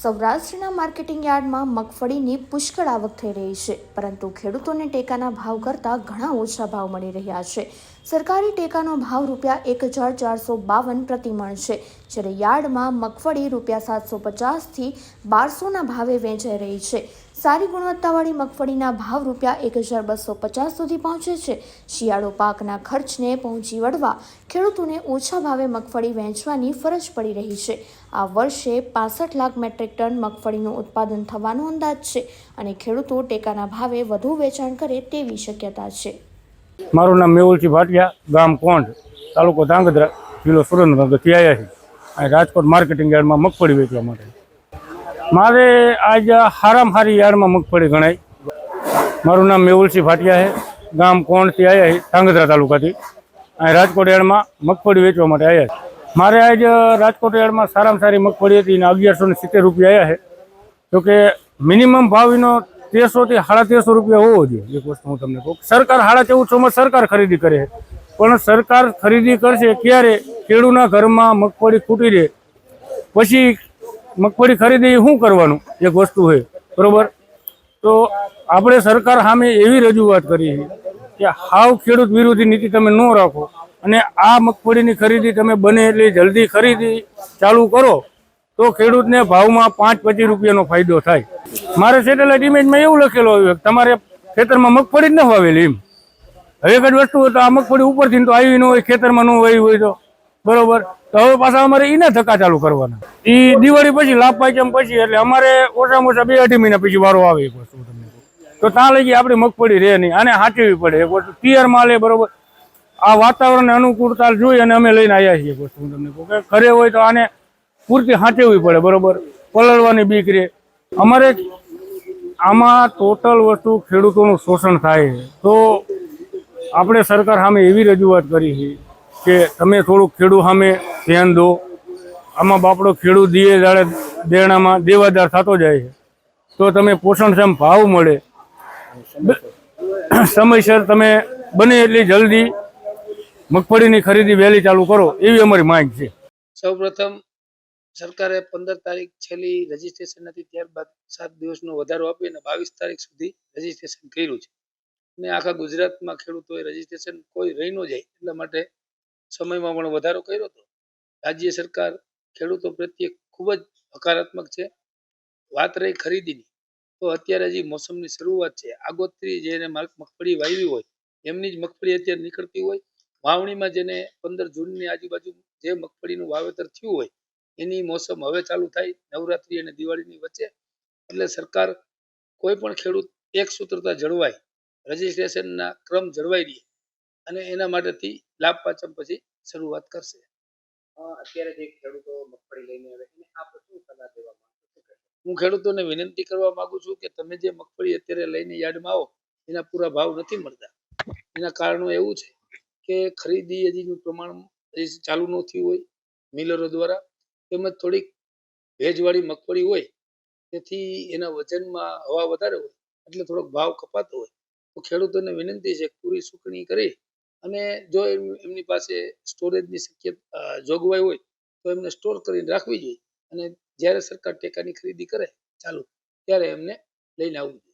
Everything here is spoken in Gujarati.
સૌરાષ્ટ્રના માર્કેટિંગ યાર્ડમાં મગફળીની પુષ્કળ આવક થઈ રહી છે, પરંતુ ખેડૂતોને ટેકાના ભાવ કરતાં ઘણા ઓછા ભાવ મળી રહ્યા છે. સરકારી ટેકાનો ભાવ રૂપિયા એક હજાર ચારસો બાવન પ્રતિમણ છે, જ્યારે યાર્ડમાં મગફળી રૂપિયા સાતસો પચાસથી બારસોના ભાવે વેચાઈ રહી છે. સારી ગુણવત્તાવાળી મગફળીના ભાવ રૂપિયા એક હજાર બસો પચાસ સુધી પહોંચે છે. શિયાળો પાકના ખર્ચને પહોંચી વળવા ખેડૂતોને ઓછા ભાવે મગફળી વહેંચવાની ફરજ પડી રહી છે. આ વર્ષે પાસઠ લાખ મેટ્રિક ટન મગફળીનું ઉત્પાદન થવાનો અંદાજ છે અને ખેડૂતો ટેકાના ભાવે વધુ વેચાણ કરે તેવી શક્યતા છે. મારું નામ મેહુલજી ભાટિયા, ગામ કોંઢ, તાલુકો ધાંગધ્રા, જિલ્લો છે અહીં રાજકોટ માર્કેટિંગ યાર્ડમાં મગફળી વેચવા માટે. મારે આજ હારામ હારી યાર્ડમાં મગફળી ગણાય. મારું નામ મેહુલસિંહ ભાટિયા છે. ગામ કોણથી આવ્યા છે? ધાંગધ્રા તાલુકાથી. અહીં રાજકોટ યાર્ડમાં મગફળી વેચવા માટે આવ્યા છે. મારે આજ રાજકોટ યાર્ડમાં સારામાં સારી મગફળી હતી અને અગિયારસો ને સિત્તેર રૂપિયા આવ્યા છે. જોકે મિનિમમ ભાવ એનો તેરસો સાડા તેરસો રૂપિયા હોવો જોઈએ. એક વસ્તુ હું તમને કહું. સરકાર સાડા ચૌદસોમાં સરકાર ખરીદી કરે છે. પણ સરકાર ખરીદી કરશે ક્યારે? ખેડૂના ઘરમાં મગફળી ખૂટી રહે. પછી મગફળી ખરીદી શું કરવાનું? એક વસ્તુ છે બરોબર? તો આપણે સરકાર સામે એવી રજૂઆત કરી છે કે હાવ ખેડૂત વિરોધી નીતિ તમે ન રાખો. અને આ મગફળીની ખરીદી તમે બને એટલી જલ્દી ખરીદી ચાલુ કરો, તો ખેડૂતને ભાવમાં પાંચ પચીસ રૂપિયાનો ફાયદો થાય. મારે સેટેલાઇટ ઇમેજમાં એવું લખેલું આવ્યું તમારે ખેતરમાં મગફળી જ ન વાવેલી એમ. હવે એક જ વસ્તુ હોય તો આ મગફળી ઉપરથી તો આવી ન હોય, ખેતરમાં ન હોય હોય તો. બરોબર? તો હવે પાછા અમારે એને ધક્કા ચાલુ કરવાના. એ દિવાળી પછી લાભ પાંચમ પછી, એટલે અમારે ઓછામાં ઓછા બે અઢી મહિના પછી વારો આવે એક વસ્તુ તમને તો ત્યાં લઈ આપણી મગફળી રહે નહીં. આને સાચવવી પડે. એક વસ્તુ, પિયર માલે બરોબર. આ વાતાવરણને અનુકૂળતા જોઈ અને અમે લઈને આવ્યા છીએ વસ્તુ તમને કહું કે ઘરે હોય તો આને પૂરતી સાચવવી પડે, બરોબર? પલળવાની બીક રહે. અમારે આમાં ટોટલ વસ્તુ ખેડૂતોનું શોષણ થાય તો આપણે સરકાર સામે એવી રજૂઆત કરી છે કે તમે થોડુંક ખેડૂત સામે ધ્યાન દો. આમાં બાપડો ખેડૂત દીએ દાડે દેણામાં દેવાદાર થતો જાય છે. તો તમે પોષણક્ષમ ભાવ મળે. સમયસર તમે બને એટલી જલ્દી મગફળીની ખરીદી વહેલી ચાલુ કરો એવી અમારી માંગ છે. સૌપ્રથમ સરકારે પંદર તારીખ છેલ્લી રજીસ્ટ્રેશન હતી ત્યારબાદ સાત દિવસનો વધારો આપી અને બાવીસ તારીખ સુધી રજીસ્ટ્રેશન કર્યું છે. અને આખા ગુજરાતમાં ખેડૂતોએ રજીસ્ટ્રેશન કોઈ રહી ન જાય એટલા માટે સમયમાં પણ વધારો કર્યો હતો રાજ્ય સરકાર ખેડૂતો પ્રત્યે ખૂબ જ હકારાત્મક છે. વાત રહી ખરીદીની, તો અત્યારે હજી મોસમની શરૂઆત છે, આગોતરી જેને મગફળી વાવી હોય, એમની જ મગફળી અત્યારે નીકળતી હોય. વાવણીમાં જેને પંદર જૂનની આજુબાજુ જે મગફળીનું વાવેતર થયું હોય, એની મોસમ હવે ચાલુ થાય, નવરાત્રી અને દિવાળીની વચ્ચે. એટલે સરકાર કોઈ પણ ખેડૂત એક સૂત્રતા જળવાય, રજીસ્ટ્રેશનના ક્રમ જળવાઈ રહે. અને એના માટેથી લાભ પાચમ પછી શરૂઆત કરશે. અત્યારે જે ખેડૂતો મગફળી લઈને આવે એને આપ શું સલાહ દેવા? હું ખેડૂતોને વિનંતી કરવા માંગુ છું કે તમે જે મગફળી અત્યારે લઈને યાર્ડમાં આવો એના પૂરા ભાવ નથી મળતા. એના કારણો એવું છે કે ખરીદી હજીનું પ્રમાણ ચાલુ ન થયું હોય મિલરો દ્વારા તેમજ થોડીક ભેજવાળી મગફળી હોય તેથી એના વજનમાં હવા વધારે હોય એટલે થોડોક ભાવ કપાતો હોય. તો ખેડૂતોને વિનંતી છે પૂરી સુકણી કરી અને જો એમની પાસે સ્ટોરેજની શક્યતા જોગવાઈ હોય, તો એમને સ્ટોર કરીને રાખવી જોઈએ. અને જ્યારે સરકાર ટેકાની ખરીદી કરે, ચાલુ, ત્યારે એમને લઈને આવવું જોઈએ.